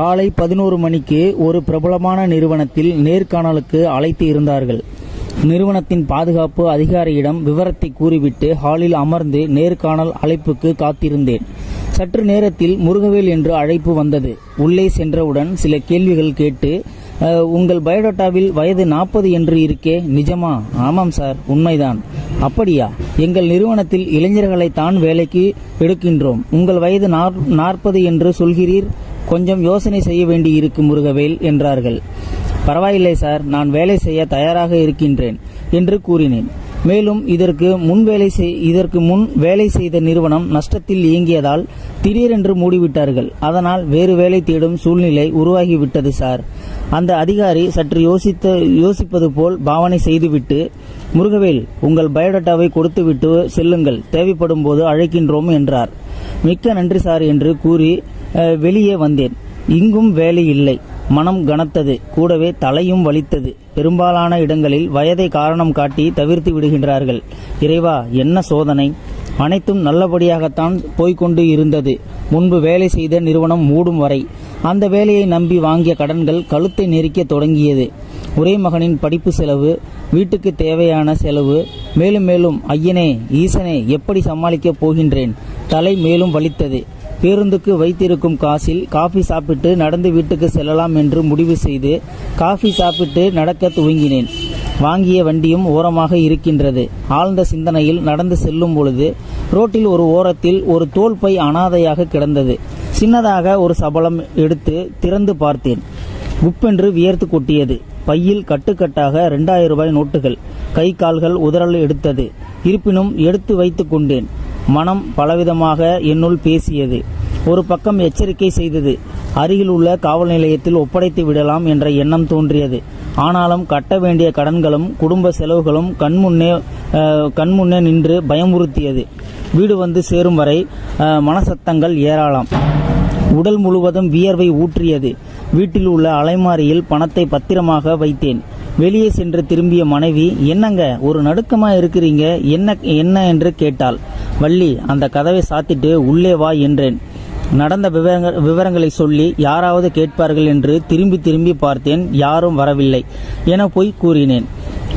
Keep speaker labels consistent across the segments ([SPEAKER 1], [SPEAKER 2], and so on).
[SPEAKER 1] காலை பதினோரு மணிக்கு ஒரு பிரபலமான நிறுவனத்தில் நேர்காணலுக்கு அழைத்து இருந்தார்கள். நிறுவனத்தின் பாதுகாப்பு அதிகாரியிடம் விவரத்தை கூறிவிட்டு ஹாலில் அமர்ந்து நேர்காணல் அழைப்புக்கு காத்திருந்தேன். சற்று நேரத்தில் முருகவேல் என்று அழைப்பு வந்தது. உள்ளே சென்றவுடன் சில கேள்விகள் கேட்டு உங்கள் பயோடேட்டாவில் வயது நாற்பது என்று இருக்கே நிஜமா? ஆமாம் சார் உண்மைதான். அப்படியா? எங்கள் நிறுவனத்தில் இளைஞர்களை தான் வேலைக்கு எடுக்கின்றோம். உங்கள் வயது நாற்பது என்று சொல்கிறீர்? கொஞ்சம் யோசனை செய்ய வேண்டி இருக்கும் முருகவேல் என்றார்கள். பரவாயில்லை சார். நான் வேலை செய்ய தயாராக இருக்கின்றேன் என்று கூறினேன். மேலும் இதற்கு முன் வேலை செய் இதற்கு முன் வேலை செய்த நிறுவனம் நஷ்டத்தில் இயங்கியதால் திடீரென்று மூடிவிட்டார்கள். அதனால் வேறு வேலை தேடும் சூழ்நிலை உருவாகிவிட்டது சார். அந்த அதிகாரி சற்று யோசித்த யோசிப்பது போல் பாவனை செய்துவிட்டு முருகவேல் உங்கள் பயோடேட்டாவை கொடுத்துவிட்டு செல்லுங்கள். தேவைப்படும் போது அழைக்கின்றோம் என்றார். மிக்க நன்றி சார் என்று கூறி வெளியே வந்தேன். இங்கும் வேலை இல்லை. மனம் கனத்தது. கூடவே தலையும் வலித்தது. பெரும்பாலான இடங்களில் வயதை காரணம் காட்டி தவிர்த்து விடுகின்றார்கள். இறைவா என்ன சோதனை? அனைத்தும் நல்லபடியாகத்தான் போய்க்கொண்டு இருந்தது. முன்பு வேலை செய்த நிறுவனம் மூடும் வரை அந்த வேலையை நம்பி வாங்கிய கடன்கள் கழுத்தை நெரிக்க தொடங்கியது. ஒரே மகனின் படிப்பு செலவு வீட்டுக்கு தேவையான செலவு மேலும் மேலும் ஐயனே ஈசனே எப்படி சமாளிக்கப் போகின்றேன்? தலை மேலும் வலித்தது. பேருந்துக்கு வைத்திருக்கும் காசில் காஃபி சாப்பிட்டு நடந்து வீட்டுக்கு செல்லலாம் என்று முடிவு செய்து காஃபி சாப்பிட்டு நடக்க துவங்கினேன். வாங்கிய வண்டியும் ஓரமாக இருக்கின்றது. ஆழ்ந்த சிந்தனையில் நடந்து செல்லும் பொழுது ரோட்டில் ஒரு ஓரத்தில் ஒரு தோல்பை அனாதையாக கிடந்தது. சின்னதாக ஒரு சபலம் எடுத்து திறந்து பார்த்தேன். குப்பென்று வியர்த்து கொட்டியது. பையில் கட்டுக்கட்டாக ரெண்டாயிரம் ரூபாய் நோட்டுகள். கை கால்கள் உதறல் எடுத்தது. இருப்பினும் எடுத்து வைத்துக் கொண்டேன். மனம் பலவிதமாக என்னுள் பேசியது. ஒரு பக்கம் எச்சரிக்கை செய்தது. அருகில் உள்ள காவல் நிலையத்தில் ஒப்படைத்து விடலாம் என்ற எண்ணம் தோன்றியது. ஆனாலும் கட்ட வேண்டிய கடன்களும் குடும்ப செலவுகளும் கண்முன்னே கண்முன்னே நின்று பயமுறுத்தியது. வீடு வந்து சேரும் வரை மனசத்தங்கள் ஏராளம். உடல் முழுவதும் வியர்வை ஊற்றியது. வீட்டில் உள்ள அலைமாரியில் பணத்தை பத்திரமாக வைத்தேன். வெளியே சென்று திரும்பிய மனைவி என்னங்க ஒரு நடுக்கமா இருக்கிறீங்க? என்ன என்ன? என்று கேட்டாள். வள்ளி அந்த கதவை சாத்திட்டு உள்ளே வா என்றேன். நடந்த விவரங்கள் விவரங்களை சொல்லி யாராவது கேட்பார்கள் என்று திரும்பி திரும்பி பார்த்தேன் யாரும் வரவில்லை என போய் கூறினேன்.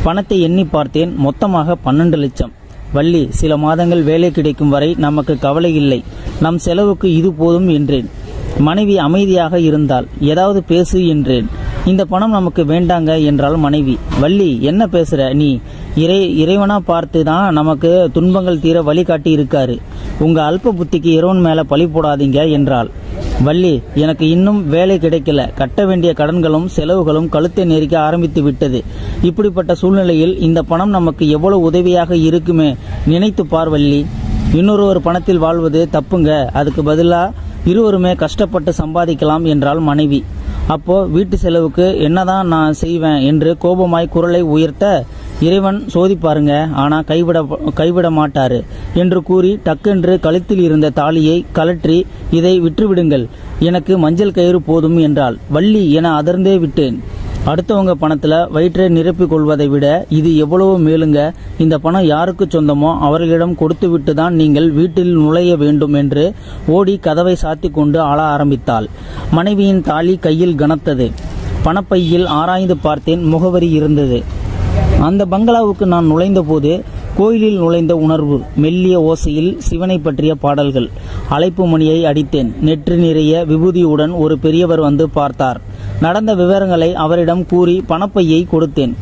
[SPEAKER 1] பணத்தை எண்ணி பார்த்தேன் மொத்தமாக பன்னெண்டு லட்சம். வள்ளி சில மாதங்கள் வேலை கிடைக்கும் வரை நமக்கு கவலை இல்லை நம் செலவுக்கு இது போதும் என்றேன். மனைவி அமைதியாக இருந்தால் ஏதாவது பேசு என்றேன். இந்த பணம் நமக்கு வேண்டாங்க என்றால் மனைவி. வள்ளி என்ன பேசுற நீ? இறை இறைவனா பார்த்து தான் நமக்கு துன்பங்கள் தீர வழிகாட்டி இருக்காரு. உங்க அல்ப புத்திக்கு இறைவன் மேல பழி போடாதீங்க என்றாள். வள்ளி எனக்கு இன்னும் வேலை கிடைக்கல. கட்ட வேண்டிய கடன்களும் செலவுகளும் கழுத்தை நெரிக்க ஆரம்பித்து விட்டது. இப்படிப்பட்ட சூழ்நிலையில் இந்த பணம் நமக்கு எவ்வளவு உதவியாக இருக்குமே நினைத்து பார் வள்ளி. இன்னொருவர் பணத்தில் வாழ்வது தப்புங்க. அதுக்கு பதிலாக இருவருமே கஷ்டப்பட்டு சம்பாதிக்கலாம் என்றாள் மனைவி. அப்போ வீட்டு செலவுக்கு என்னதான் நான் செய்வேன் என்று கோபமாய் குரலை உயர்த்த இறைவன் சோதிப்பாருங்க. ஆனா கைவிட கைவிட மாட்டாரு என்று கூறி டக்கென்று கழுத்தில் இருந்த தாலியை கலற்றி இதை விற்றுவிடுங்கள். எனக்கு மஞ்சள் கயிறு போதும் என்றாள். வள்ளி என அதிர்ந்தே விட்டேன். அடுத்தவங்க பணத்துல வயிற்றை நிரப்பிக் கொள்வதை விட இது எவ்வளவு மேலுங்க. இந்த பணம் யாருக்கு சொந்தமோ அவர்களிடம் கொடுத்துவிட்டு தான் நீங்கள் வீட்டில் நுழைய வேண்டும் என்று ஓடி கதவை சாத்தி கொண்டு ஆள ஆரம்பித்தாள். மனைவியின் தாலி கையில் கனத்தது. பணப்பையில் ஆராய்ந்து பார்த்தேன் முகவரி இருந்தது. அந்த பங்களாவுக்கு நான் நுழைந்தபோது கோயிலில் நுழைந்த உணர்வு மெல்லிய ஓசையில் சிவனை பற்றிய பாடல்கள். அழைப்பு மணியை அடித்தேன். நெற்றி நிறைய விபூதியுடன் ஒரு பெரியவர் வந்து பார்த்தார். நடந்த விவரங்களை அவரிடம் கூறி பணப்பையை கொடுத்தேன்.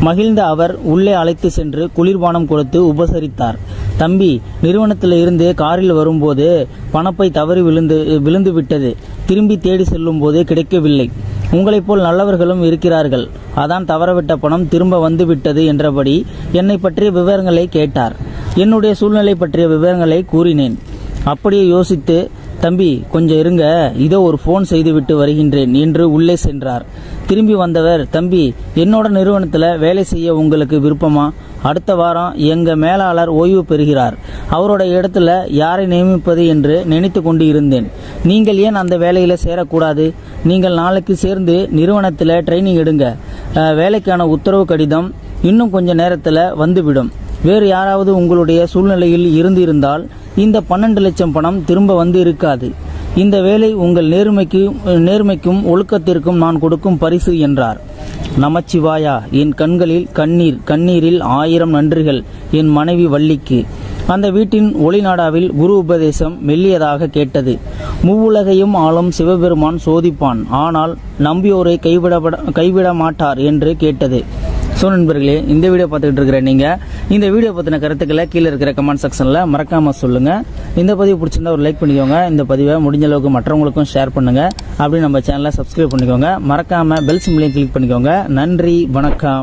[SPEAKER 1] மகிழ்ந்த அவர் உள்ளே அழைத்து சென்று குளிர்பானம் கொடுத்து உபசரித்தார். தம்பி நிறுவனத்தில் இருந்து காரில் வரும்போது பணப்பை தவறி விழுந்து விழுந்து விட்டது. திரும்பி தேடி செல்லும் போது கிடைக்கவில்லை. உங்களைப் போல் நல்லவர்களும் இருக்கிறார்கள். அதான் தவறவிட்ட பணம் திரும்ப வந்து விட்டது என்றபடி என்னை பற்றிய விவரங்களை கேட்டார். என்னுடைய சூழ்நிலை பற்றிய விவரங்களை கூறினேன். அப்படியே யோசித்து தம்பி கொஞ்சம் இருங்க. இதோ ஒரு ஃபோன் செய்துவிட்டு வருகின்றேன். என்று உள்ளே சென்றார். திரும்பி வந்தவர் தம்பி என்னோட நிறுவனத்தில் வேலை செய்ய உங்களுக்கு விருப்பமா? அடுத்த வாரம் எங்கள் மேலாளர் ஓய்வு பெறுகிறார். அவரோட இடத்துல யாரை நியமிப்பது என்று நினைத்து கொண்டு இருந்தேன். நீங்கள் ஏன் அந்த வேலையில் சேரக்கூடாது? நீங்கள் நாளைக்கு சேர்ந்து நிறுவனத்தில் ட்ரைனிங் எடுங்க. வேலைக்கான உத்தரவு கடிதம் இன்னும் கொஞ்சம் நேரத்தில் வந்துவிடும். வேறு யாராவது உங்களுடைய சூழ்நிலையில் இருந்திருந்தால் இந்த பன்னெண்டு லட்சம் பணம் திரும்ப வந்து இருக்காது. இந்த வேலை உங்கள் நேர்மைக்கு நேர்மைக்கும் ஒழுக்கத்திற்கும் நான் கொடுக்கும் பரிசு என்றார். நமச்சிவாயா என் கண்களில் கண்ணீர் கண்ணீரில் ஆயிரம் நன்றிகள் என் மனைவி வள்ளிக்கு. அந்த வீட்டின் ஒளிநாடாவில் குரு உபதேசம் மெல்லியதாக கேட்டது. மூவுலகையும் ஆளும் சிவபெருமான் சோதிப்பான் ஆனால் நம்பியோரை கைவிட கைவிட மாட்டார் என்று கேட்டது. ஸோ நண்பர்களே இந்த வீடியோ பார்த்துக்கிட்டு இருக்கிற நீங்கள் இந்த வீடியோ பற்றின கருத்துக்களை கீழே இருக்கிற கமெண்ட் செக்ஷனில் மறக்காமல் சொல்லுங்கள் இந்த பதிவு பிடிச்சிருந்தா ஒரு லைக் பண்ணிக்கோங்க. இந்த பதிவை முடிஞ்ச அளவுக்கு மற்றவங்களுக்கும் ஷேர் பண்ணுங்கள் அப்படி நம்ம சேனலை சப்ஸ்கிரைப் பண்ணிக்கோங்க. மறக்காமல் பெல் சிம்லையும் கிளிக் பண்ணிக்கோங்க. நன்றி வணக்கம்.